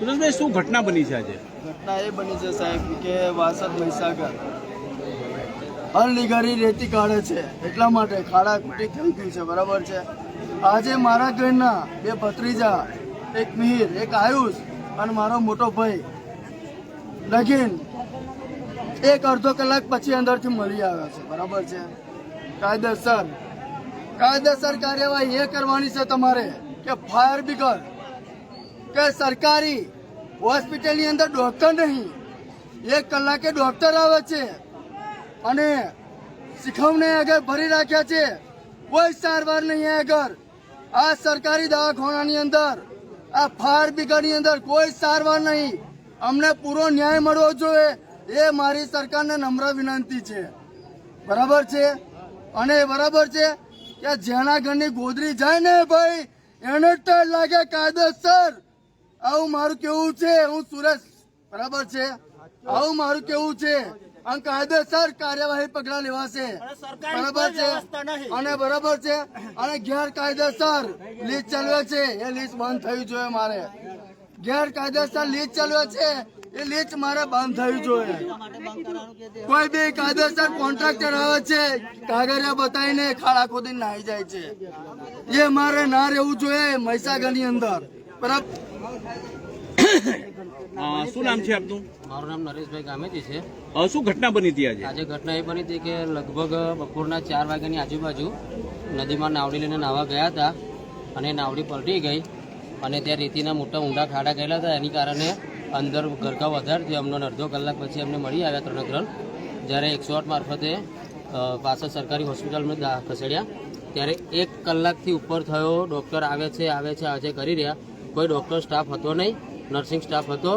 સુરેશભાઈ, શું ઘટના બની છે આજે? ઘટના એ બની છે સાહેબ કે વાસદ મહીસાગર અનલીગરી રેતી કાઢે છે. એટલા માટે ખાડા ખૂટી થઈ ગઈ છે, બરાબર છે? આજે મારા ઘરના બે ભત્રીજા, એક મિહિર, એક આયુષ અને મારો મોટો ભાઈ લગીન એક અડધો કલાક પછી અંદરથી મળી આવ્યો છે, બરાબર છે? કાયદેસર કાયદેસર કાર્યવાહી એ કરવાની છે તમારે કે ફાયર બ્રિગેડ કે સરકારી હોસ્પિટલની અંદર ડોક્ટર નહીં. એક કલાકે ડોક્ટર આવે છે અને શીખવણી આગળ ભરી રાખ્યા છે. કોઈ સારવાર નહીં આગળ. આ સરકારી દવાખાનાની અંદર, આ ફાયર બ્રિગેડની અંદર કોઈ સારવાર નહીં. અમને પૂરો ન્યાય મળવો જોઈએ એ મારી સરકારને નમ્ર વિનંતી છે. બરાબર છે? અને બરાબર છે કે જેના ઘરની ગોદરી જાય ને ભાઈ, એને ટાઈમ લાગે કાયદેસર આવું મારું કેવું છે? હું સુરેશ બરાબર છે? આવું મારું કેવું છે? અને કાયદેસર કાર્યવાહી પગલા લેવાશે. બરાબર છે? અને બરાબર છે? અને ગેરકાયદેસર લીજ ચલવે છે. એ લીજ બંધ થવી જોઈએ મારે. ગેરકાયદેસર લીજ ચાલવે છે? એ લીચ મારે બંધ થવી જોઈએ. કોઈ બી કાયદેસર કોન્ટ્રાક્ટર આવે છે કાગળિયા બતાવીને ખાડા ખોદીને નાહી જાય છે. એ મારે ના રહેવું જોઈએ મહીસાગરની અંદર. બરાબર. શું નામ છે આપનું? મારું નામ નરેશભાઈ ગામેજી છે. શું ઘટના બની હતી આજે? આજે ઘટના એ બની હતી કે લગભગ બપોરના ચાર વાગ્યાની આજુબાજુ નદીમાં નાવડી લઈને નાહવા ગયા હતા અને નાવડી પલટી ગઈ અને ત્યાં રેતીના મોટા ઊંડા ખાડા ગયેલા હતા. એની કારણે અંદર ગરકાવ વધારે થયો અમને અડધો કલાક પછી અમને મળી આવ્યા ત્રણ ત્રણ. જ્યારે એકસો આઠ મારફતે પાછળ સરકારી હોસ્પિટલમાં ખસેડ્યા. ત્યારે એક કલાકથી ઉપર થયો. ડૉક્ટર આવે છે આવે છે આજે કરી રહ્યા. કોઈ ડૉક્ટર સ્ટાફ હતો નહીં નર્સિંગ સ્ટાફ હતો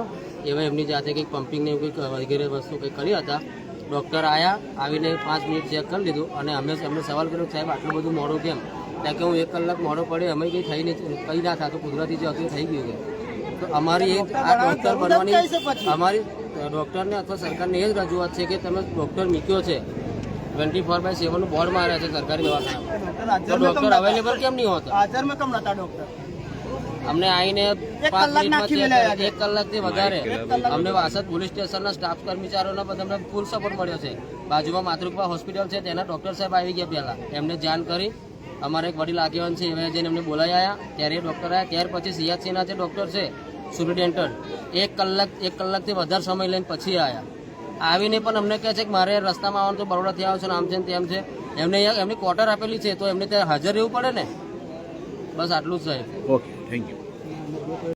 એમાં એમની જાતે કંઈક પમ્પિંગ ને એવું કંઈક વગેરે વસ્તુ કંઈક કરી હતા. ડૉક્ટર આવ્યા આવીને પાંચ મિનિટ ચેક કરી લીધું અને અમે એમને સવાલ કર્યો સાહેબ આટલું બધું મોડું કેમ? ત્યાં કે હું એક કલાક મોડો પડે અમે કંઈ થઈ નહીં કંઈ ના થતું કુદરતી જે હતું થઈ ગયું છે. તો અમારી એક આ ડૉક્ટર બનવાની અમારી ડૉક્ટરને અથવા સરકારને એ જ રજૂઆત છે કે તમે ડૉક્ટર મૂક્યો છે. ટ્વેન્ટી ફોર બાય સેવનનું બોર્ડ માર્યા છે સરકારી દવાખાના ડૉક્ટર અવેલેબલ કેમ નહીં હોતા? હાજરમાં કેમ નતા ડોક્ટર અમને આવીને પાંચ મિનિટમાં એક કલાકથી વધારે. અમને વાસદ પોલીસ સ્ટેશનના સ્ટાફ કર્મચારીઓનો બધા અમને ફૂલ સપોર્ટ મળ્યો છે. બાજુમાં માતૃકૃપા હોસ્પિટલ છે તેના ડૉક્ટર સાહેબ આવી ગયા પહેલા. એમને જાણ કરી. અમારે એક વડીલ આગેવાન છે એવા જઈને એમને બોલાવી આવ્યા ત્યારે એ ડૉક્ટર આવ્યા ત્યાર પછી સીએચસીના જે ડૉક્ટર છે સુપ્રિન્ટેન્ડન્ટ એક કલાક એક કલાકથી વધારે સમય લઈને પછી આવ્યા આવીને પણ અમને કહે છે કે મારે રસ્તામાં આવવાનું તો બરોડાથી આવો છે ને આમ છે ને તેમ છે. એમને અહીંયા એમની ક્વાર્ટર આપેલી છે તો એમને ત્યાં હાજર રહેવું પડે ને? બસ આટલું જ સાહેબ. Okay Thank you.